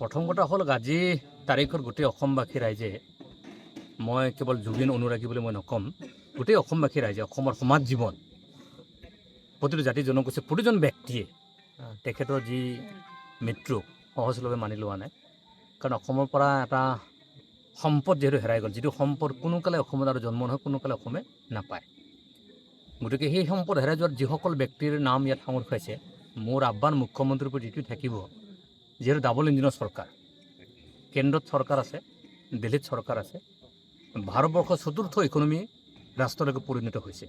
প্ৰথম কথা হ'ল আজি তাৰিখত গোটেই অসমবাসী ৰাইজে মই কেৱল জুবিন অনুৰাগী বুলি মই নক'ম গোটেই অসমবাসী ৰাইজে অসমৰ সমাজ জীৱন প্ৰতিটো জাতি জনগোষ্ঠী প্ৰতিজন ব্যক্তিয়ে তেখেতৰ যি মৃত্যু সহজভাৱে মানি লোৱা নাই। কাৰণ অসমৰ পৰা এটা সম্পদ যিহেতু হেৰাই গ'ল যিটো সম্পদ কোনোকালে অসমত আৰু জন্ম নহয় কোনোকালে অসমে নাপায়। গতিকে সেই সম্পদ হেৰাই যোৱাত যিসকল ব্যক্তিৰ নাম ইয়াত সাঙুৰ খুৱাইছে মোৰ আহ্বান মুখ্যমন্ত্ৰীৰ প্ৰতি এইটো থাকিব যিহেতু ডাবল ইঞ্জিনৰ চৰকাৰ কেন্দ্ৰত চৰকাৰ আছে, দিল্লীত চৰকাৰ আছে। ভাৰতবৰ্ষৰ চতুৰ্থ ইকনমি ৰাষ্ট্ৰলৈকে পৰিণত হৈছে।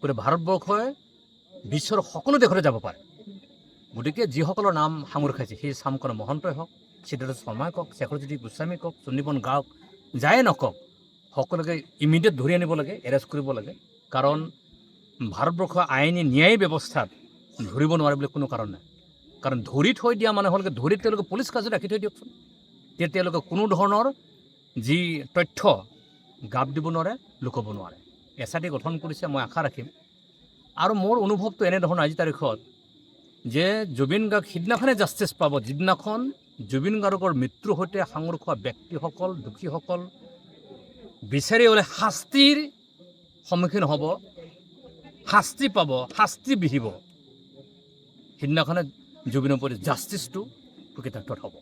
গতিকে ভাৰতবৰ্ষই বিশ্বৰ সকলো দেশলৈ যাব পাৰে। গতিকে যিসকলৰ নাম সাঙুৰ খাইছে সেই চামকণ মহন্তই হওক, সিদ্ধাৰ্থ শৰ্মাই কওক শেখৰজ্যোতি গোস্বামী কওক চণ্ডীপন গাঁওক যায়ে নকওক, সকলোকে ইমিডিয়েট ধৰি আনিব লাগে এৰেষ্ট কৰিব লাগে। কাৰণ ভাৰতবৰ্ষৰ আইনী ন্যায় ব্যৱস্থাত ধৰিব নোৱাৰে বুলি কোনো কাৰণ নাই। কাৰণ ধৰি থৈ দিয়া মানে হ'লকে ধৰি তেওঁলোকে পুলিচ কাজত ৰাখি থৈ দিয়কচোন। তেতিয়া তেওঁলোকে কোনো ধৰণৰ যি তথ্য গাপ দিব নোৱাৰে, লুকাব নোৱাৰে। এছ আই টি গঠন কৰিছে, মই আশা ৰাখিম। আৰু মোৰ অনুভৱটো এনেধৰণৰ আজি তাৰিখত যে জুবিন গাৰ্গ সিদিনাখনে জাষ্টিছ পাব, যিদিনাখন জুবিন গাৰ্গৰ মৃত্যুৰ সৈতে সাঙুৰ খোৱা ব্যক্তিসকল, দোষীসকল বিচাৰি ওলাই শাস্তিৰ সন্মুখীন হ'ব, শাস্তি পাব, শাস্তি বিহিব। সিদিনাখনে জুবিনৰ প্ৰতি জাষ্টিছটো প্ৰকৃতাৰ্থত হ'ব।